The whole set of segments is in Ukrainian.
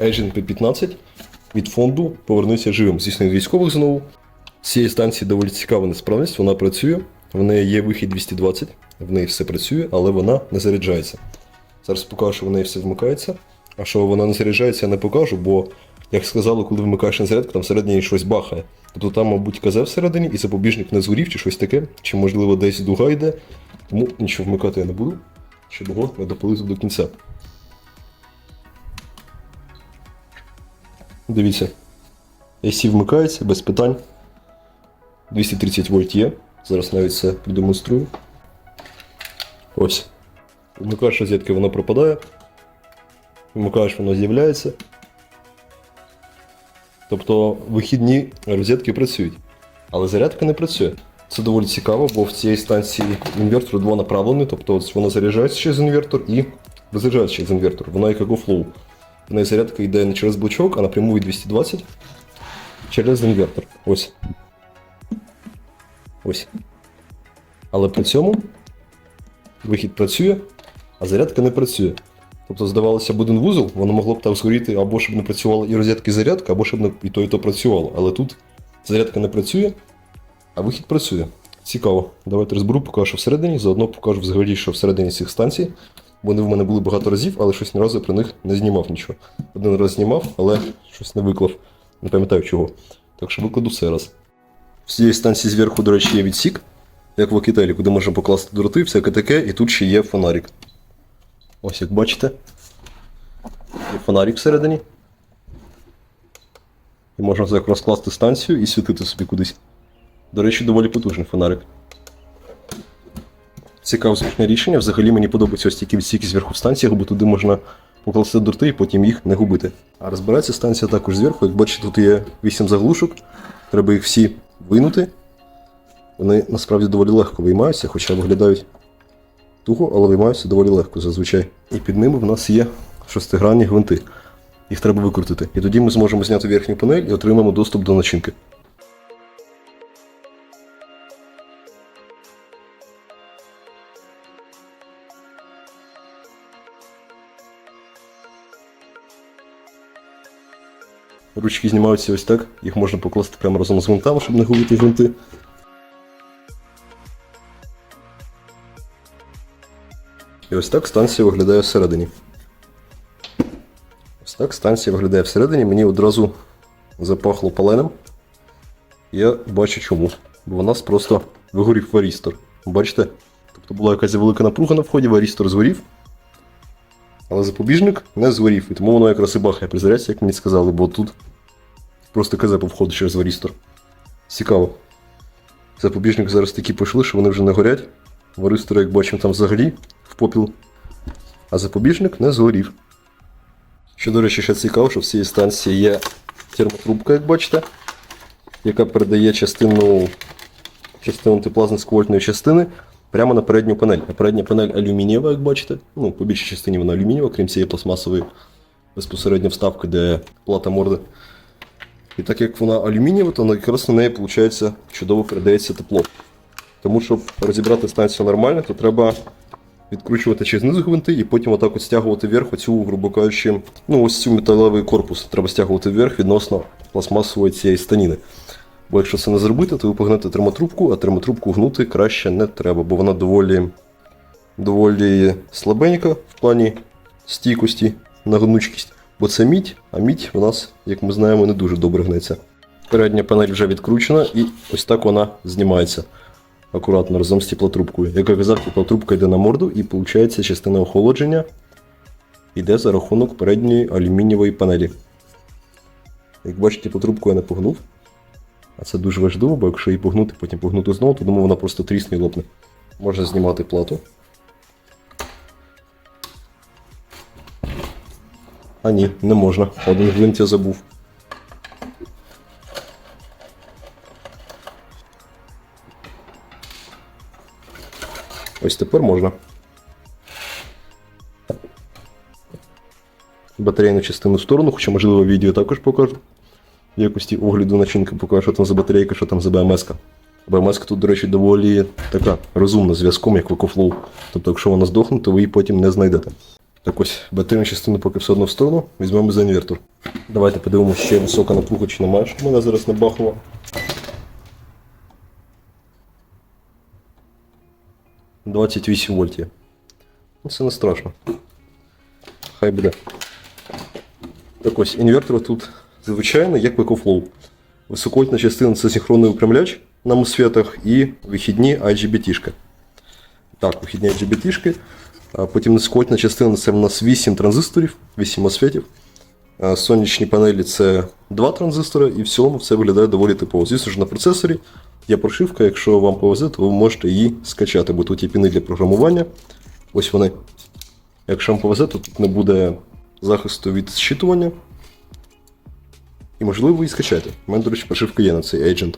Agent P15 від фонду Повернуся живим. Звісно, від військових знову. З цієї станції доволі цікава несправність, вона працює, в неї є вихід 220, в неї все працює, але вона не заряджається. Зараз покажу, що в неї все вмикається. А що вона не заряджається, я не покажу, бо, як сказали, коли вмикаєш на зарядку, там всередині щось бахає. Тобто там, мабуть, КЗ всередині і запобіжник не згорів чи щось таке, чи можливо десь дуга йде. Тому нічого вмикати я не буду, щоб його не допалити до кінця. Дивіться. AC вмикається без питань. 230 вольт є. Зараз навіть це продемонструю. Ось. Вмикаєш розетки, воно пропадає. Вмикаєш, воно з'являється. Тобто вихідні розетки працюють. Але зарядка не працює. Це доволі цікаво, бо в цій станції інвертор двонаправлений, тобто воно заряджається через інвертор і розряджається через інвертор. Воно як EcoFlow. В неї зарядка йде не через блочок, а напряму від 220 через інвертор. Ось. Ось. Але при цьому вихід працює, а зарядка не працює. Тобто, здавалося б, один вузол, воно могло б там згоріти, або щоб не працювала і розетка, і зарядка, або щоб не і то, і то працювало. Але тут зарядка не працює, а вихід працює. Цікаво. Давайте розберу, покажу, всередині, заодно покажу взагалі, що всередині цих станцій. Вони в мене були багато разів, але щось ні разу про них не знімав нічого. Один раз знімав, але щось не виклав. Не пам'ятаю чого. Так що викладу все раз. В цієї станції зверху, до речі, є відсік, як в Окітелі, куди можна покласти дроти, всяке таке, і тут ще є фонарик. Ось як бачите. Є фонарик всередині. І можна так розкласти станцію і світити собі кудись. До речі, доволі потужний фонарик. Цікаве зручне рішення. Взагалі мені подобаються ось такі відсіки зверху в станціях, бо туди можна покласти дроти і потім їх не губити. А розбирається станція також зверху. Як бачите, тут є 8 заглушок. Треба їх всі винути. Вони насправді доволі легко виймаються, хоча виглядають туго, але виймаються доволі легко зазвичай. І під ними в нас є шестигранні гвинти. Їх треба викрутити. І тоді ми зможемо зняти верхню панель і отримаємо доступ до начинки. Ручки знімаються ось так, їх можна покласти прямо разом з гвинтами, щоб не губити гвинти. І ось так станція виглядає всередині. Ось так станція виглядає всередині. Мені одразу запахло паленим. Я бачу чому. Бо в нас просто вигорів варістор. Бачите? Тобто була якась велика напруга на вході, варістор згорів. Але запобіжник не згорів. І тому воно якраз і бахає при як мені сказали, бо тут просто КЗ входу через варістор. Цікаво. Запобіжник зараз такі пішли, що вони вже не горять. Варистор, як бачимо, там взагалі в попіл. А запобіжник не згорів. Що, до речі, ще цікаво, що в цій станції є термотрубка, як бачите, яка передає частину, частину тепла частини прямо на передню панель. А передня панель алюмінієва, як бачите. Ну, по більшій частині вона алюмінієва, крім цієї пластмасової безпосередньо вставки, де плата морди. І так як вона алюмінієва, то якраз на неї, виходить, чудово передається тепло. Тому щоб розібрати станцію нормально, то треба відкручувати через знизу гвинти і потім отак от стягувати вверх оцю, грубо кажучи, ну ось цю металевий корпус треба стягувати вверх відносно пластмасової цієї станіни. Бо якщо це не зробити, то ви погнете термотрубку, а термотрубку гнути краще не треба, бо вона доволі, доволі слабенька в плані стійкості на гнучкість. Бо це мідь, а мідь у нас, як ми знаємо, не дуже добре гнеться. Передня панель вже відкручена і ось так вона знімається акуратно разом з теплотрубкою. Як я казав, теплотрубка йде на морду і виходить частина охолодження йде за рахунок передньої алюмінієвої панелі. Як бачите, теплотрубку я не погнув. А це дуже важливо, бо якщо її погнути, потім погнути знову, то думаю, вона просто трісне і лопне. Можна знімати плату. А ні, не можна. Один гвинт я забув. Ось тепер можна. Батарейну частину в сторону, хоча, можливо, відео також покажу. В якості огляду начинки покажу, що там за батарейка, що там за БМС-ка. БМС тут, до речі, доволі така розумна зв'язком, як в EcoFlow. Тобто, якщо вона здохне, то ви її потім не знайдете. Так ось, батарейну частину поки все одно в сторону, візьмемо за інвертор. Давайте подивимося, ще висока напруга чи немає, щоб мене зараз не бахнуло. – 28 вольт є. Ну, це не страшно. Хай буде. Так ось, інвертор тут звичайний, як в EcoFlow. Високольтна частина це синхронний управляч на мосфетах і вихідні IGBT-шки. Так, вихідні IGBT-шки. Потім низькольтна частина це в нас 8 транзисторів, 8 мосфетів. Сонячні панелі це 2 транзистори, і в цілому все виглядає доволі типово. Звісно ж, на процесорі є прошивка, якщо вам повезе, то ви можете її скачати, бо тут є піни для програмування. Ось вони. Якщо вам повезе, то тут не буде захисту від зчитування. І можливо і скачаєте. У мене, до речі, прошивка є на цей agent.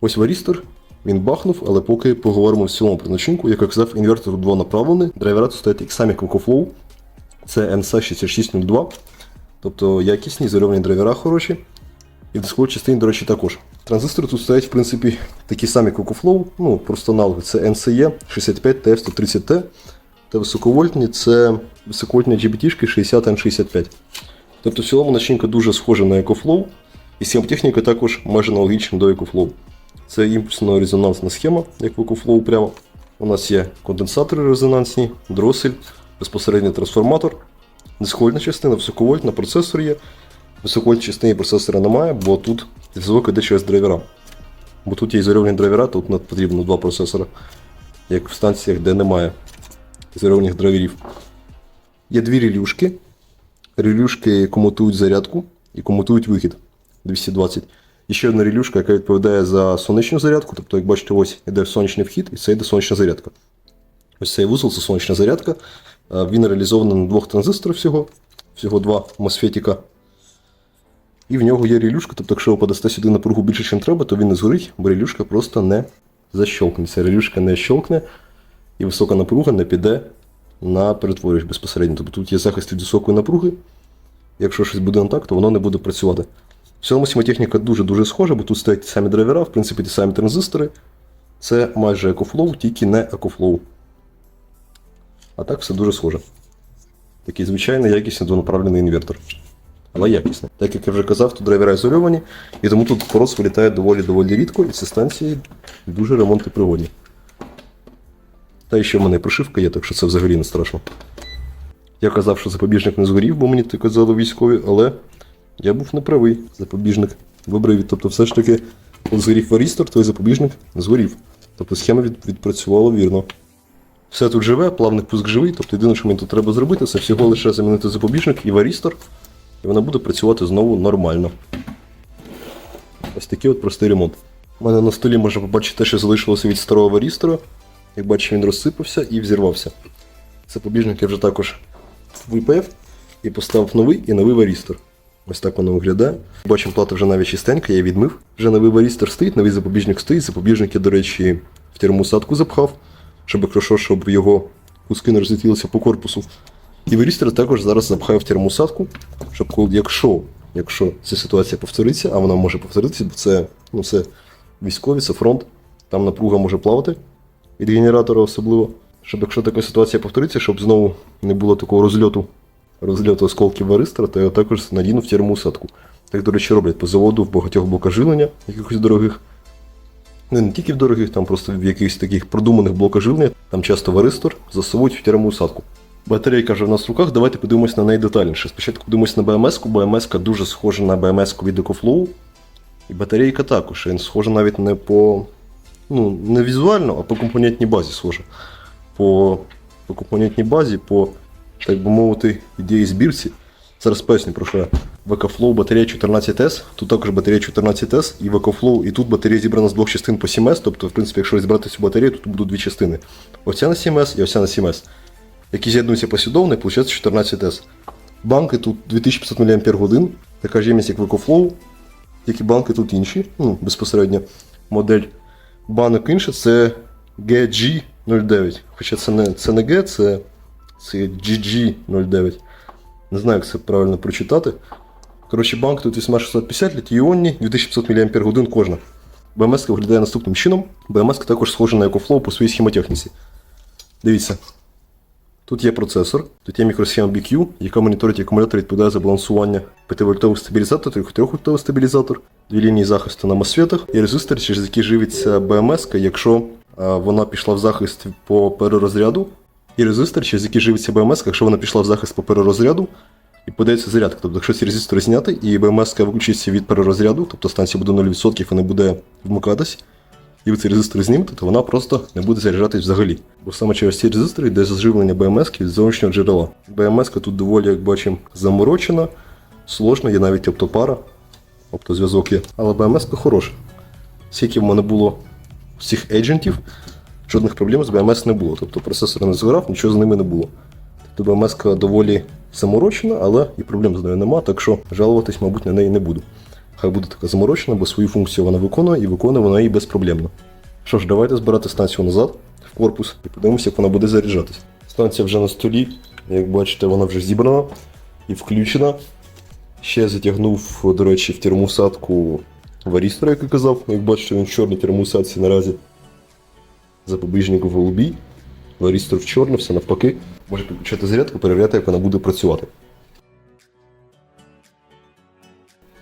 Ось варістор, він бахнув, але поки поговоримо в цілому про начинку. Як я казав, інвертор двонаправлений. Драйвера тут стоять самі як. Це NSA6602. Тобто якісні, зарівні драйвера хороші. І в дисковій частині, до речі, також. Транзистори тут стоять, в принципі, такі самі, EcoFlow. Ну, просто аналоги. Це NCE 65 TF130T. Та високовольтні це високовольтні GBT 60 n 65 Тобто в цілому начинка дуже схожа на EcoFlow, і схемотехніка також майже аналогічна до EcoFlow. Це імпульсно-резонансна схема, як в EcoFlow прямо. У нас є конденсатори резонансні, дросель, безпосередньо трансформатор, низькольна частина, високовольтна, процесор є. Високовольтній частині процесора немає, бо тут зв'язок іде через драйвера. Бо тут є ізольовані драйвера, тут потрібно два процесора, як в станціях, де немає ізольованих драйверів. Є дві релюшки. Релюшки комутують зарядку і комутують вихід 220. І ще одна релюшка, яка відповідає за сонячну зарядку. Тобто, як бачите, ось іде сонячний вхід, і це йде сонячна зарядка. Ось цей вузол це сонячна зарядка. Він реалізований на двох транзисторах всього, всього два мосфетіка. І в нього є релюшка, тобто, якщо подасте сюди напругу більше, ніж треба, то він не згорить, бо релюшка просто не защолкнеться. Релюшка не щолкне, і висока напруга не піде на перетворювач безпосередньо. Тобто тут є захист від високої напруги. Якщо щось буде не так, то воно не буде працювати. В цілому схемотехніка дуже-дуже схожа, бо тут стоять ті самі драйвера, в принципі, ті самі транзистори. Це майже EcoFlow, тільки не EcoFlow. А так все дуже схоже. Такий звичайний якісний двонаправлений інвертор. Але якісний. Так як я вже казав, тут драйвера ізольовані, і тому тут порос вилітає доволі-доволі рідко, і ці станції дуже ремонти пригодні. Та ще в мене прошивка є, так що це взагалі не страшно. Я казав, що запобіжник не згорів, бо мені так казали військові, але я був неправий. Запобіжник вибрав. Тобто, все ж таки, коли згорів варістор, той запобіжник згорів. Тобто схема від, відпрацювала вірно. Все тут живе, плавний пуск живий, тобто єдине, що мені тут треба зробити, це всього лише замінити запобіжник і варістор, і вона буде працювати знову нормально. Ось такий от простий ремонт. У мене на столі можна побачити те, що залишилося від старого варістора. Як бачите, він розсипався і взірвався. Запобіжник я вже також випаяв і поставив новий і новий варістор. Ось так воно виглядає. Бачимо, плата вже навіть чистенька, я відмив. Вже новий варістор стоїть, новий запобіжник стоїть. Запобіжник я, до речі, в термосадку запхав, щоб хорошо, щоб його куски не розлетілися по корпусу. І варістор також зараз запхаю в термосадку, щоб якщо, якщо ця ситуація повториться, а вона може повторитися, бо це, ну, це військові, це фронт, там напруга може плавати від генератора особливо. Щоб якщо така ситуація повториться, щоб знову не було такого розльоту, розльоту осколків варистора, то я також надіну в термоусадку. Так, до речі, роблять по заводу в багатьох блоках живлення, якихось дорогих. Ну, не тільки в дорогих, там просто в якихось таких продуманих блоках живлення, там часто варистор засовують в термоусадку. Батарейка вже в нас в руках, давайте подивимось на неї детальніше. Спочатку подивимось на BMS-ку. BMS дуже схожа на BMS-ку від EcoFlow. І батарейка також. Він схожа навіть не по. Ну, не візуально, а по компонентній базі схожа. По, по компонентній базі, по, так би мовити, ідеї збірці. Зараз поясню, про що. В батарея 14S, тут також батарея 14S, і в EcoFlow, і тут батарея зібрана з двох частин по 7S, тобто, в принципі, якщо розібрати цю батарею, тут будуть дві частини. Оця на 7S і оця на 7S. Які з'єднуються послідовно, і виходить 14S. Банки тут 2500 мАч, така ж ємність, як в EcoFlow, тільки банки тут інші, ну, безпосередньо модель банок інша, це GG09. Хоча це не, це не G, це, це GG09. Не знаю, як це правильно прочитати. Коротше, банк тут 8650 літій-іонні, 2500 мАч кожна. БМС виглядає наступним чином. БМС також схожа на EcoFlow по своїй схемотехніці. Дивіться. Тут є процесор, тут є мікросхема BQ, яка моніторить акумулятор відповідає за балансування 5-вольтовий стабілізатор, 3-вольтовий стабілізатор, дві лінії захисту на мосфетах і резистор, через який живиться БМС, якщо вона пішла в захист по перерозряду, і резистор, через який живиться БМС, якщо вона пішла в захист по перерозряду, і подається зарядка. Тобто, якщо ці резистори зняти, і БМС виключиться від перерозряду, тобто станція буде 0% і не буде вмикатись, і ви ці резистори знімете, то вона просто не буде заряджатись взагалі. Бо саме через ці резистори йде заживлення БМС від зовнішнього джерела. БМС тут доволі, як бачимо, заморочена, сложна, є навіть оптопара, оптозв'язок є. Але БМС хороша. Скільки в мене було всіх еджентів, жодних проблем з БМС не було. Тобто процесор не згорав, нічого з ними не було. Тобто БМС доволі заморочена, але і проблем з нею нема, так що жалуватись, мабуть, на неї не буду. Хай буде така заморочена, бо свою функцію вона виконує і виконує вона її безпроблемно. Що ж, давайте збирати станцію назад в корпус і подивимося, як вона буде заряджатись. Станція вже на столі, як бачите, вона вже зібрана і включена. Ще затягнув, до речі, в термосадку варістора, як я казав. Як бачите, він в чорній термосадці наразі. Запобіжник в голубій. Варістор в чорне, все навпаки. Може підключати зарядку, перевіряти, як вона буде працювати.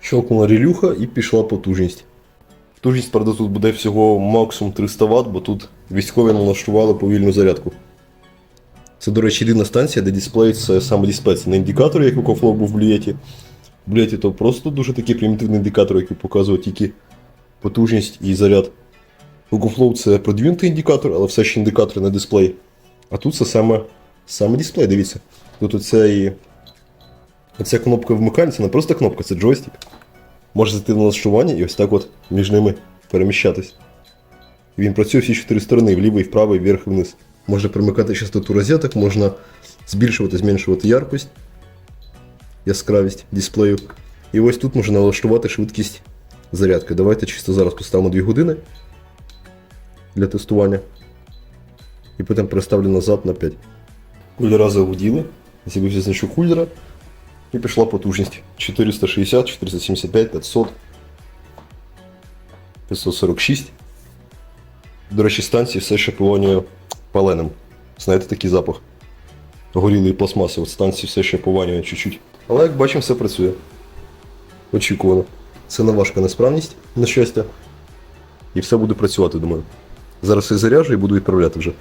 Щелкнула релюха і пішла потужність. Потужність, правда, тут буде всього максимум 300 Вт, бо тут військові налаштували повільну зарядку. Це, до речі, єдина станція, де дисплей це саме дисплей, це не індикатор, як у Кофло був в блюєті. Блюєті то просто дуже такий примітивний індикатор, який показує тільки потужність і заряд. У GoFlow це продвинутий індикатор, але все ще індикатор не дисплей. А тут це саме, саме дисплей, дивіться. Тут оця, оця кнопка вмикання, це не просто кнопка, це джойстик. Може зайти на налаштування і ось так от між ними переміщатись. Він працює всі чотири сторони, вліво і вправо, і вверх і вниз. Можна перемикати частоту розеток, можна збільшувати, зменшувати яркость, яскравість дисплею. І ось тут можна налаштувати швидкість зарядки. Давайте чисто зараз поставимо 2 години для тестування. І потім переставлю назад на 5. Кулера загуділи, з'явився значок кулера. І пішла потужність 460, 475, 500, 546. До речі, станції все ще повонює паленим. Знаєте такий запах? Горілої пластмаси. От станції все ще пованює чуть-чуть. Але як бачимо, все працює. Очікувано. Це не важка несправність, на щастя. І все буде працювати, думаю. Зараз я заряджу і буду відправляти вже.